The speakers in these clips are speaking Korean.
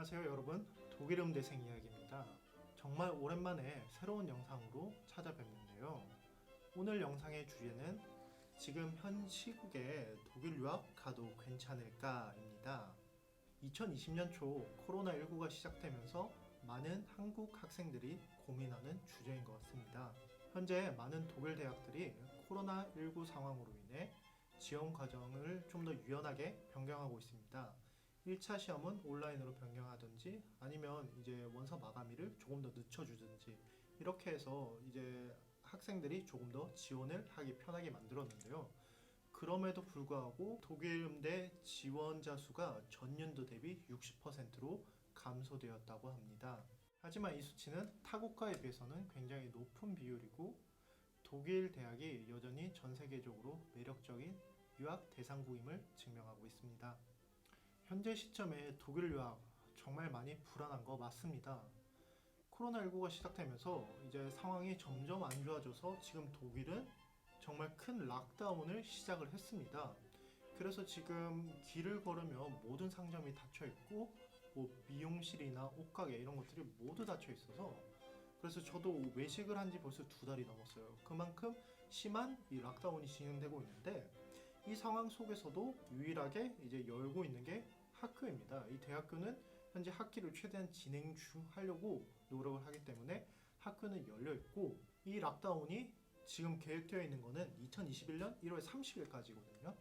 안녕하세요 여러분. 독일음 대생 이야기입니다. 정말 오랜만에 새로운 영상으로 찾아뵙는데요. 오늘 영상의 주제는 지금 현 시국에 독일 유학 가도 괜찮을까 입니다. 2020년 초 코로나19가 시작되면서 많은 한국 학생들이 고민하는 주제인 것 같습니다. 현재 많은 독일 대학들이 코로나19 상황으로 인해 지원 과정을 좀 더 유연하게 변경하고 있습니다 1차 시험은 온라인으로 변경하든지 아니면 이제 원서 마감일을 조금 더 늦춰주든지 이렇게 해서 이제 학생들이 조금 더 지원을 하기 편하게 만들었는데요. 그럼에도 불구하고 독일 음대 지원자 수가 전년도 대비 60%로 감소되었다고 합니다. 하지만 이 수치는 타국가에 비해서는 굉장히 높은 비율이고 독일 대학이 여전히 전 세계적으로 매력적인 유학 대상국임을 증명하고 있습니다. 현재 시점에 독일 유학 정말 많이 불안한 거 맞습니다. 코로나19가 시작되면서 이제 상황이 점점 안 좋아져서 지금 독일은 정말 큰 락다운을 시작을 했습니다. 그래서 지금 길을 걸으면 모든 상점이 닫혀 있고 뭐 미용실이나 옷가게 이런 것들이 모두 닫혀 있어서 그래서 저도 외식을 한 지 벌써 두 달이 넘었어요. 그만큼 심한 이 락다운이 진행되고 있는데 이 상황 속에서도 유일하게 이제 열고 있는 게 학교입니다. 이 대학교는 현재 학기를 최대한 진행 중 하려고 노력을 하기 때문에 학교는 열려 있고 이 락다운이 지금 계획되어 있는 거는 2021년 1월 30일까지거든요.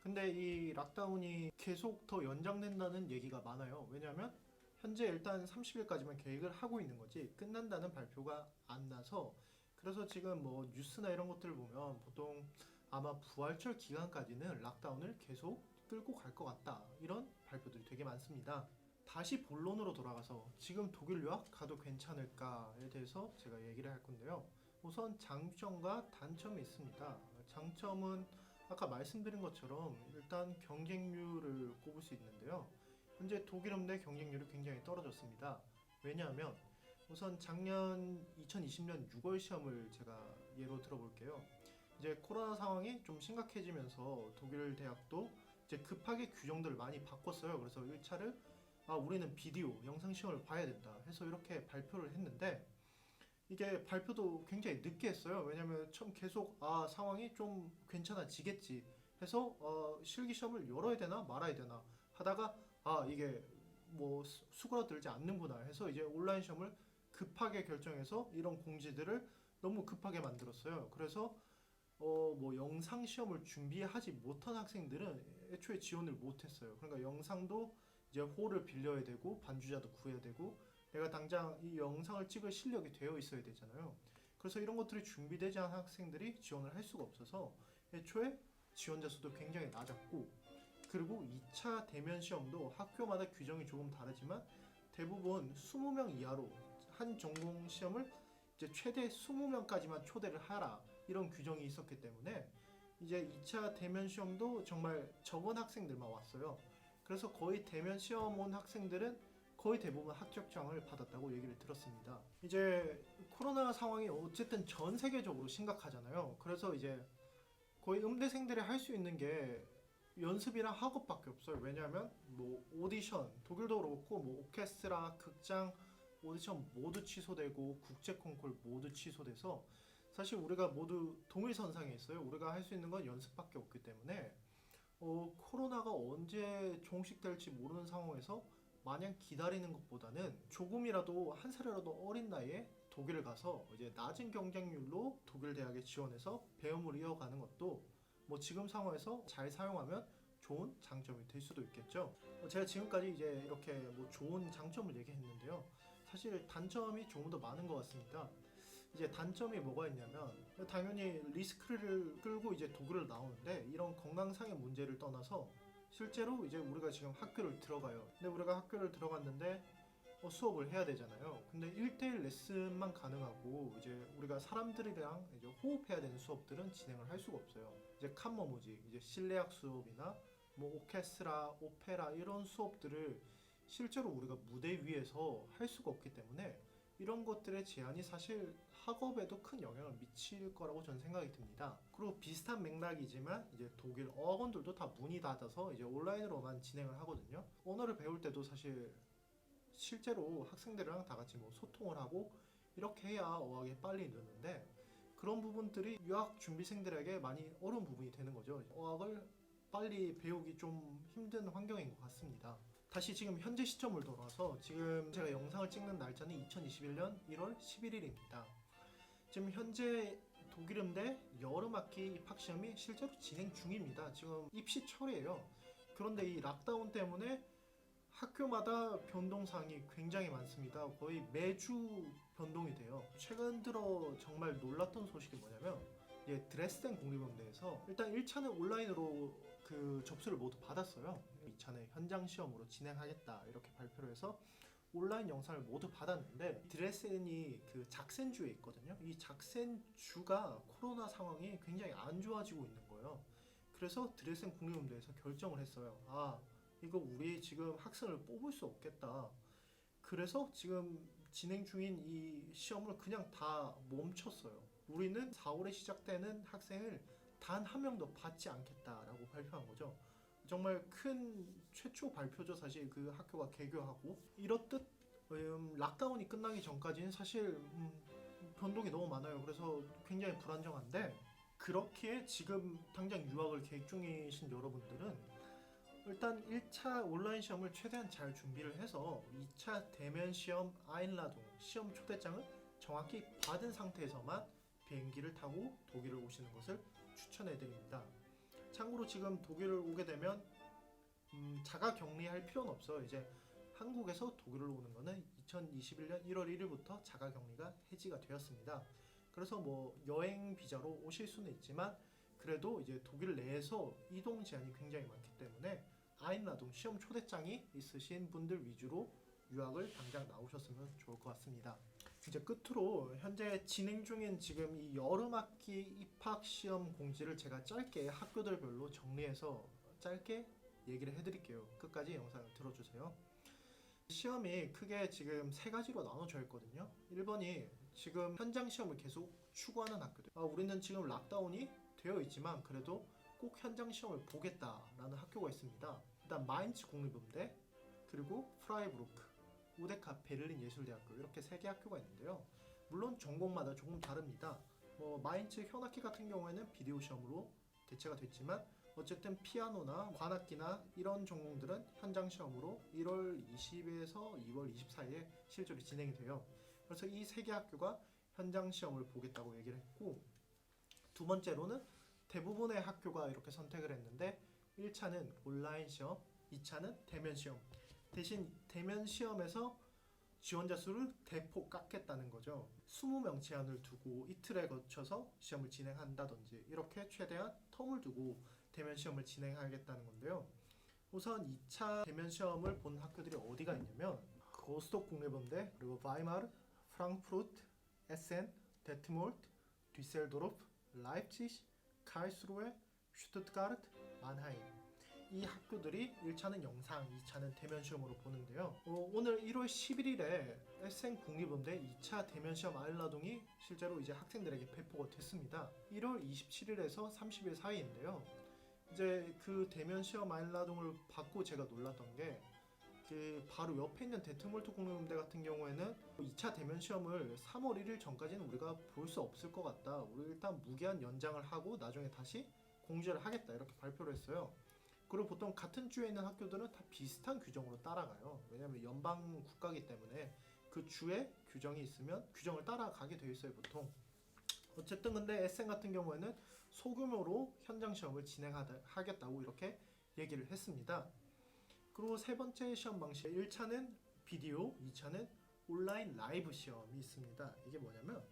근데 이 락다운이 계속 더 연장된다는 얘기가 많아요. 왜냐하면 현재 일단 30일까지만 계획을 하고 있는 거지 끝난다는 발표가 안 나서 그래서 지금 뭐 뉴스나 이런 것들을 보면 보통 아마 부활절 기간까지는 락다운을 계속 끌고 갈 것 같다 이런 발표들이 되게 많습니다. 다시 본론으로 돌아가서 지금 독일 유학 가도 괜찮을까에 대해서 제가 얘기를 할 건데요. 우선 장점과 단점이 있습니다. 장점은 아까 말씀드린 것처럼 일단 경쟁률을 꼽을 수 있는데요. 현재 독일 음대 경쟁률이 굉장히 떨어졌습니다. 왜냐하면 우선 작년 2020년 6월 시험을 제가 예로 들어볼게요. 이제 코로나 상황이 좀 심각해지면서 독일 대학도 이제 급하게 규정들을 많이 바꿨어요. 그래서 1차를 아 우리는 비디오 영상 시험을 봐야 된다 해서 이렇게 발표를 했는데 이게 발표도 굉장히 늦게 했어요. 왜냐면 처음 계속 아 상황이 좀 괜찮아지겠지 해서 어, 실기 시험을 열어야 되나 말아야 되나 하다가 아 이게 뭐 수- 수그러들지 않는구나 해서 이제 온라인 시험을 급하게 결정해서 이런 공지들을 너무 급하게 만들었어요. 그래서 어 뭐 영상 시험을 준비하지 못한 학생들은 애초에 지원을 못했어요. 그러니까 영상도 이제 홀을 빌려야 되고 반주자도 구해야 되고 내가 당장 이 영상을 찍을 실력이 되어 있어야 되잖아요. 그래서 이런 것들이 준비되지 않은 학생들이 지원을 할 수가 없어서 애초에 지원자 수도 굉장히 낮았고 그리고 2차 대면 시험도 학교마다 규정이 조금 다르지만 대부분 20명 이하로 한 전공 시험을 이제 최대 20명까지만 초대를 하라 이런 규정이 있었기 때문에 이제 2차 대면 시험도 정말 적은 학생들만 왔어요. 그래서 거의 대면 시험 온 학생들은 거의 대부분 합격장을 받았다고 얘기를 들었습니다. 이제 코로나 상황이 어쨌든 전 세계적으로 심각하잖아요. 그래서 이제 거의 음대생들이 할 수 있는 게 연습이랑 학업밖에 없어요. 왜냐하면 뭐 오디션 독일도 그렇고 뭐 오케스트라, 극장 오디션 모두 취소되고 국제 콩쿨 모두 취소돼서 사실 우리가 모두 동일선상에 있어요. 우리가 할 수 있는 건 연습밖에 없기 때문에 어, 코로나가 언제 종식될지 모르는 상황에서 마냥 기다리는 것보다는 조금이라도 한 살이라도 어린 나이에 독일을 가서 이제 낮은 경쟁률로 독일 대학에 지원해서 배움을 이어가는 것도 뭐 지금 상황에서 잘 사용하면 좋은 장점이 될 수도 있겠죠. 어, 제가 지금까지 이제 이렇게 뭐 좋은 장점을 얘기했는데요. 사실 단점이 조금 더 많은 것 같습니다. 이제 단점이 뭐가 있냐면 당연히 리스크를 끌고 이제 독일을 나오는데 이런 건강상의 문제를 떠나서 실제로 이제 우리가 지금 학교를 들어가요. 근데 우리가 학교를 들어갔는데 어, 수업을 해야 되잖아요. 근데 1대1 레슨만 가능하고 이제 우리가 사람들이랑 이제 호흡해야 되는 수업들은 진행을 할 수가 없어요. 이제 칸머무직, 이제 실내악 수업이나 뭐 오케스트라, 오페라 이런 수업들을 실제로 우리가 무대 위에서 할 수가 없기 때문에 이런 것들의 제한이 사실 학업에도 큰 영향을 미칠 거라고 저는 생각이 듭니다. 그리고 비슷한 맥락이지만 이제 독일 어학원들도 다 문이 닫아서 이제 온라인으로만 진행을 하거든요. 언어를 배울 때도 사실 실제로 학생들이랑 다 같이 뭐 소통을 하고 이렇게 해야 어학이 빨리 느는데 그런 부분들이 유학 준비생들에게 많이 어려운 부분이 되는 거죠. 어학을 빨리 배우기 좀 힘든 환경인 것 같습니다. 다시 지금 현재 시점을 돌아서 지금 제가 영상을 찍는 날짜는 2021년 1월 11일입니다. 지금 현재 독일음대 여름학기 입학시험이 실제로 진행 중입니다. 지금 입시철이에요. 그런데 이 락다운 때문에 학교마다 변동사항이 굉장히 많습니다. 거의 매주 변동이 돼요. 최근 들어 정말 놀랐던 소식이 뭐냐면 예, 드레스덴 공립음대에서 일단 1차는 온라인으로 그 접수를 모두 받았어요. 2차는 현장 시험으로 진행하겠다 이렇게 발표를 해서 온라인 영상을 모두 받았는데 드레스덴이 그 작센주에 있거든요. 이 작센주가 코로나 상황이 굉장히 안 좋아지고 있는 거예요. 그래서 드레스덴 국립음대에서 결정을 했어요. 아 이거 우리 지금 학생을 뽑을 수 없겠다. 그래서 지금 진행 중인 이 시험을 그냥 다 멈췄어요. 우리는 4월에 시작되는 학생을 단 한 명도 받지 않겠다라고 발표한 거죠. 정말 큰 최초 발표죠. 사실 그 학교가 개교하고 이렇듯 음, 락다운이 끝나기 전까지는 사실 음, 변동이 너무 많아요. 그래서 굉장히 불안정한데 그렇게 지금 당장 유학을 계획 중이신 여러분들은 일단 1차 온라인 시험을 최대한 잘 준비를 해서 2차 대면 시험 아인라동 시험 초대장을 정확히 받은 상태에서만 비행기를 타고 독일을 오시는 것을 추천해 드립니다. 참고로 지금 독일을 오게 되면 음, 자가 격리할 필요는 없어요. 이제 한국에서 독일을 오는 거는 2021년 1월 1일부터 자가 격리가 해지가 되었습니다. 그래서 뭐 여행 비자로 오실 수는 있지만 그래도 이제 독일 내에서 이동 제한이 굉장히 많기 때문에 아인라동 시험 초대장이 있으신 분들 위주로 유학을 당장 나오셨으면 좋을 것 같습니다. 이제 끝으로 현재 진행 중인 지금 이 여름 학기 입학 시험 공지를 제가 짧게 학교들별로 정리해서 짧게 얘기를 해드릴게요. 끝까지 영상을 들어주세요. 시험이 크게 지금 세 가지로 나눠져 있거든요. 1번이 지금 현장 시험을 계속 추구하는 학교들. 아, 우리는 지금 락다운이 되어 있지만 그래도 꼭 현장 시험을 보겠다라는 학교가 있습니다. 일단 마인츠 공립음대 그리고 프라이브루크, 우데카 베를린 예술대학교 이렇게 세 개 학교가 있는데요. 물론 전공마다 조금 다릅니다. 뭐 마인츠 현악기 같은 경우에는 비디오 시험으로 대체가 됐지만 어쨌든 피아노나 관악기나 이런 전공들은 현장 시험으로 1월 20일에서 2월 24일에 실제로 진행이 돼요. 그래서 이 세 개 학교가 현장 시험을 보겠다고 얘기를 했고 두 번째로는 대부분의 학교가 이렇게 선택을 했는데 1차는 온라인 시험, 2차는 대면 시험. 대신 대면 시험에서 지원자 수를 대폭 깎겠다는 거죠. 20명 제한을 두고 이틀에 거쳐서 시험을 진행한다든지 이렇게 최대한 텀을 두고 대면 시험을 진행하겠다는 건데요. 우선 2차 대면 시험을 본 학교들이 어디가 있냐면 고스톡 국내범대 그리고 바이마르, 프랑크푸르트, 에센, 데트몰트, 뒤셀도르프, 라이프치히, 카이스루에, 슈투트가르트, 만하임 이 학교들이 1차는 영상, 2차는 대면 시험으로 보는데요. 어, 오늘 1월 11일에 에센 국립음대 2차 대면 시험 아일라동이 실제로 이제 학생들에게 배포가 됐습니다. 1월 27일에서 30일 사이인데요. 이제 그 대면 시험 아일라동을 받고 제가 놀랐던 게 그 바로 옆에 있는 데트몰트 공립음대 같은 경우에는 2차 대면 시험을 3월 1일 전까지는 우리가 볼 수 없을 것 같다. 우리 일단 무기한 연장을 하고 나중에 다시 공지를 하겠다 이렇게 발표를 했어요. 그리고 보통 같은 주에 있는 학교들은 다 비슷한 규정으로 따라가요. 왜냐하면 연방 국가이기 때문에 그 주에 규정이 있으면 규정을 따라가게 되어 있어요 보통. 어쨌든 근데 에센 같은 경우에는 소규모로 현장 시험을 진행하겠다고 이렇게 얘기를 했습니다. 그리고 세 번째 시험 방식 1차는 비디오, 2차는 온라인 라이브 시험이 있습니다. 이게 뭐냐면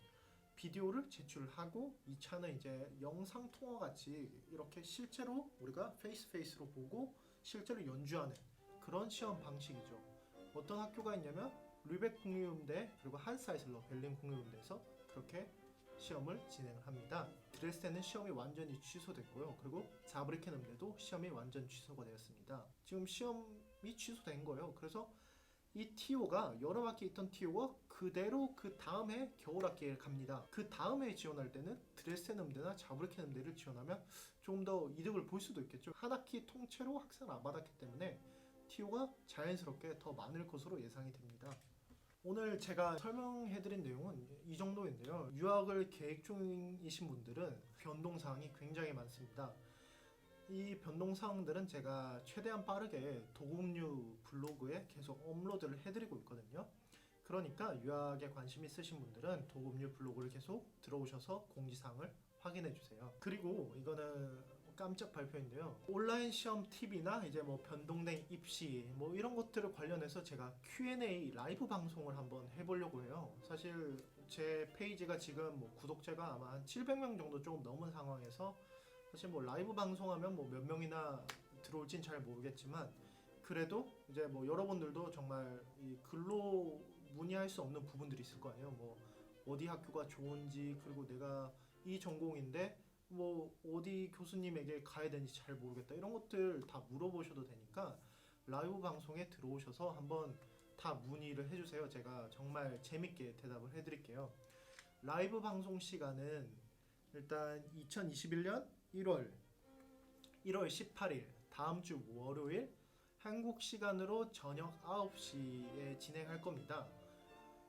비디오를 제출하고 2차는 이제 영상 통화 같이 이렇게 실제로 우리가 페이스 페이스로 보고 실제로 연주하는 그런 시험 방식이죠. 어떤 학교가 있냐면 르벡 국립음대 그리고 한사이슬러 벨린 국립음대에서 그렇게 시험을 진행을 합니다. 드레스덴은 시험이 완전히 취소됐고요. 그리고 자브리켄 음대도 시험이 완전 취소가 되었습니다. 지금 시험이 취소된 거예요. 그래서 이 TO가 여러 학기 있던 TO가 그대로 그 다음 해 겨울 학기에 갑니다. 그 다음 해 지원할 때는 자브리켄 음대를 지원하면 조금 더 이득을 볼 수도 있겠죠. 한 학기 통째로 학생을 안 받았기 때문에 티오가 자연스럽게 더 많을 것으로 예상이 됩니다. 오늘 제가 설명해드린 내용은 이 정도인데요. 유학을 계획 중이신 분들은 변동 사항이 굉장히 많습니다. 이 변동 사항들은 제가 최대한 빠르게 도금류 블로그에 계속 업로드를 해드리고 있거든요. 그러니까 유학에 관심 있으신 분들은 도금류 블로그를 계속 들어오셔서 공지사항을 확인해 주세요. 그리고 이거는 깜짝 발표인데요. 온라인 시험 팁이나 이제 뭐 변동된 입시 뭐 이런 것들을 관련해서 제가 Q&A 라이브 방송을 한번 해보려고 해요. 사실 제 페이지가 지금 뭐 구독자가 아마 한 700명 정도 조금 넘은 상황에서 사실 뭐 라이브 방송하면 뭐 몇 명이나 들어올진 잘 모르겠지만 그래도 이제 뭐 여러분들도 정말 이 글로 문의할 수 없는 부분들이 있을 거 아니에요. 뭐 어디 학교가 좋은지 그리고 내가 이 전공인데 뭐 어디 교수님에게 가야 되는지 잘 모르겠다 이런 것들 다 물어보셔도 되니까 라이브 방송에 들어오셔서 한번 다 문의를 해주세요. 제가 정말 재밌게 대답을 해드릴게요. 라이브 방송 시간은 일단 2021년 1월 1월 18일 다음 주 월요일 한국 시간으로 저녁 9시에 진행할 겁니다.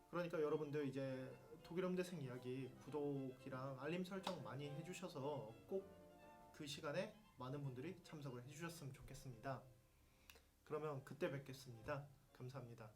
그러니까 여러분들 이제 독일 음대생 이야기 구독이랑 알림 설정 많이 해주셔서 꼭 그 시간에 많은 분들이 참석을 해주셨으면 좋겠습니다. 그러면 그때 뵙겠습니다. 감사합니다.